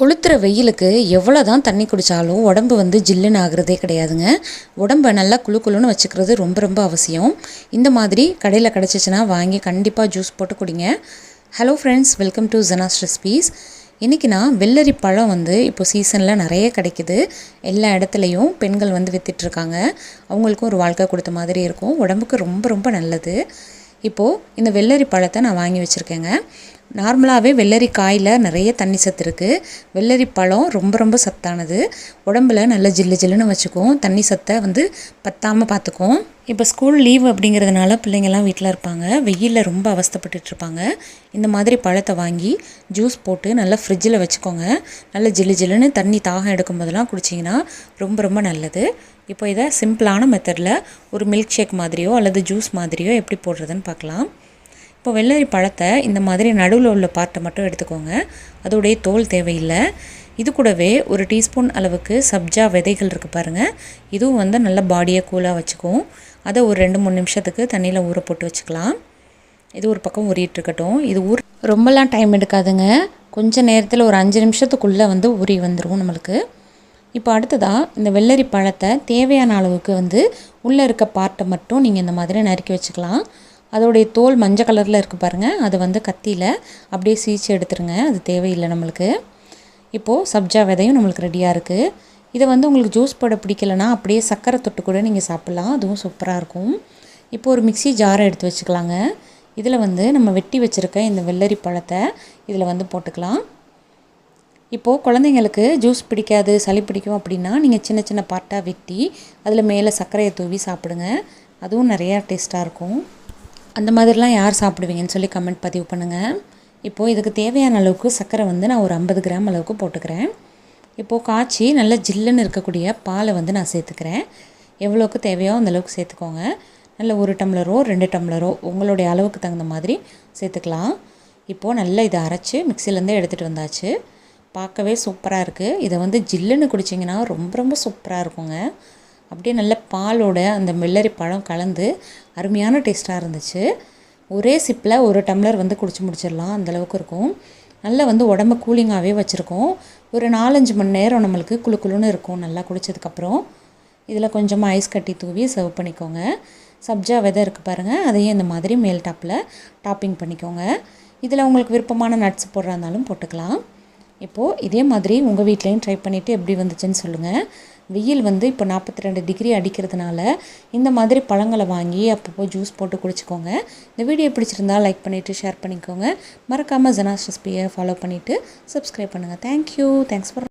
கொளுத்துற வெயிலுக்கு எவ்வளோ தான் தண்ணி குடித்தாலும் உடம்பு வந்து ஜில்லுன்னு ஆகிறதே கிடையாதுங்க. உடம்பை நல்லா குளு குளுன்னு வச்சுக்கிறது ரொம்ப ரொம்ப அவசியம். இந்த மாதிரி கடையில் கிடச்சிச்சின்னா வாங்கி கண்டிப்பாக ஜூஸ் போட்டு குடிங்க. Hello friends welcome to Jana's recipes இன்றைக்கி நான் வெள்ளரி பழம் வந்து இப்போ சீசனில் நிறைய கிடைக்குது. எல்லா இடத்துலையும் பெண்கள் வந்து விற்றுட்ருக்காங்க அவங்களுக்கும் ஒரு வாழ்க்கை கொடுத்த மாதிரி இருக்கும். உடம்புக்கு ரொம்ப ரொம்ப நல்லது. இப்போது இந்த வெள்ளரி பழத்தை நான் வாங்கி வச்சுருக்கேங்க. நார்மலாகவே வெள்ளரி காயில் நிறைய தண்ணி சத்து இருக்குது வெள்ளரி பழம் ரொம்ப ரொம்ப சத்தானது. உடம்புல நல்ல ஜில்லு ஜில்லுன்னு வச்சுக்கும். தண்ணி சத்தை வந்து பத்தாமல் பார்த்துக்கும் இப்போ ஸ்கூல் லீவ் அப்படிங்கிறதுனால பிள்ளைங்கள்லாம் வீட்டில் இருப்பாங்க. வெயிலில் ரொம்ப அவஸ்தப்பட்டுட்டு இருப்பாங்க இந்த மாதிரி பழத்தை வாங்கி ஜூஸ் போட்டு நல்லா ஃப்ரிட்ஜில் வச்சுக்கோங்க. நல்ல ஜில்லு ஜில்லுன்னு தண்ணி தாகம் எடுக்கும் போதெல்லாம் குடிச்சிங்கன்னா ரொம்ப ரொம்ப நல்லது. இப்போ இதை சிம்பிளான மெத்தடில் ஒரு மில்க் ஷேக் மாதிரியோ அல்லது ஜூஸ் மாதிரியோ எப்படி போடுறதுன்னு பார்க்கலாம். இப்போ வெள்ளரி பழத்தை இந்த மாதிரி நடுவில் உள்ள பார்ட்டை மட்டும் எடுத்துக்கோங்க. அதோடைய தோல் தேவையில்லை. இது கூடவே ஒரு டீஸ்பூன் அளவுக்கு சப்ஜா விதைகள் இருக்குது பாருங்கள் இதுவும் வந்து நல்ல பாடியை கூலாக வச்சுக்கும். அதை ஒரு ரெண்டு மூணு நிமிஷத்துக்கு தண்ணியில் ஊற போட்டு வச்சுக்கலாம். இது ஒரு பக்கம் ஊறிட்டுருக்கட்டும் இது ஊர் ரொம்பலாம் டைம் எடுக்காதுங்க. கொஞ்சம் நேரத்தில் ஒரு அஞ்சு நிமிஷத்துக்குள்ளே வந்து உரி வந்துடும் நம்மளுக்கு. இப்போ அடுத்ததாக இந்த வெள்ளரி பழத்தை தேவையான அளவுக்கு வந்து உள்ளே இருக்க பார்ட்டை மட்டும் நீங்கள் இந்த மாதிரி நறுக்கி வச்சுக்கலாம். அதோடைய தோல் மஞ்சள் கலரில் இருக்குது பாருங்கள் அது வந்து கத்தியில் அப்படியே சீச்சு எடுத்துருங்க. அது தேவையில்லை நம்மளுக்கு. இப்போது சப்ஜா விதையும் நம்மளுக்கு ரெடியாக இருக்குது இதை வந்து உங்களுக்கு ஜூஸ் போட பிடிக்கலனா அப்படியே சர்க்கரை தொட்டு கூட நீங்கள் சாப்பிட்லாம். அதுவும் சூப்பராக இருக்கும். இப்போ ஒரு மிக்சி ஜாரை எடுத்து வச்சுக்கலாங்க. இதில் வந்து நம்ம வெட்டி வச்சுருக்க இந்த வெள்ளரி பழத்தை இதில் வந்து போட்டுக்கலாம். இப்போது குழந்தைங்களுக்கு ஜூஸ் பிடிக்காது சளி பிடிக்கும் அப்படின்னா நீங்கள் சின்ன சின்ன பார்ட்டாக வெட்டி அதில் மேலே சர்க்கரையை தூவி சாப்பிடுங்க. அதுவும் நிறையா டேஸ்ட்டாக இருக்கும். அந்த மாதிரிலாம் யார் சாப்பிடுவீங்கன்னு சொல்லி கமெண்ட் பதிவு பண்ணுங்கள் இப்போது இதுக்கு தேவையான அளவுக்கு சர்க்கரை வந்து நான் ஒரு ஐம்பது கிராம் அளவுக்கு போட்டுக்கிறேன். இப்போது காய்ச்சி நல்லா ஜில்லுன்னு இருக்கக்கூடிய பாலை வந்து நான் சேர்த்துக்கிறேன். எவ்வளோக்கு தேவையோ அந்த அளவுக்கு சேர்த்துக்கோங்க. நல்ல ஒரு டம்ளரோ ரெண்டு டம்ளரோ உங்களுடைய அளவுக்கு தகுந்த மாதிரி சேர்த்துக்கலாம். இப்போது நல்லா இதை அரைச்சி மிக்சிலேருந்தே எடுத்துகிட்டு வந்தாச்சு. பார்க்கவே சூப்பராக இருக்குது இதை வந்து ஜில்லுன்னு குடிச்சிங்கன்னா ரொம்ப ரொம்ப சூப்பராக இருக்குங்க. அப்படியே நல்ல பாலோட அந்த மில்லரி பழம் கலந்து அருமையான டேஸ்ட்டாக இருந்துச்சு. ஒரே சிப்பில் ஒரு டம்ளர் வந்து குடிச்சு முடிச்சிடலாம். அந்தளவுக்கு இருக்கும். நல்லா வந்து உடம்பு கூலிங்காகவே வச்சுருக்கோம். ஒரு நாலஞ்சு மணி நேரம் நம்மளுக்கு குழு குழுன்னு இருக்கும். நல்லா குடித்ததுக்கப்புறம் இதில் கொஞ்சமாக ஐஸ் கட்டி தூவி சர்வ் பண்ணிக்கோங்க. சப்ஜா விதை இருக்குது பாருங்கள் அதையும் இந்த மாதிரி மேல் டாப்பில் டாப்பிங் பண்ணிக்கோங்க. இதில் உங்களுக்கு விருப்பமான நட்ஸ் போடுறா இருந்தாலும் போட்டுக்கலாம். இப்போது இதே மாதிரி உங்கள் வீட்லேயும் ட்ரை பண்ணிவிட்டு எப்படி வந்துச்சுன்னு சொல்லுங்கள் வெயில் வந்து இப்போ நாற்பத்தி ரெண்டு டிகிரி அடிக்கிறதுனால இந்த மாதிரி பழங்களை வாங்கி அப்பப்போ ஜூஸ் போட்டு குடிச்சிக்கோங்க. இந்த வீடியோ பிடிச்சிருந்தா லைக் பண்ணிவிட்டு ஷேர் பண்ணிக்கோங்க. மறக்காமல் ஜனாஸ் ரெசிபியை ஃபாலோ பண்ணிவிட்டு சப்ஸ்கிரைப் பண்ணுங்கள் தேங்க்யூ தேங்க்ஸ் ஃபார்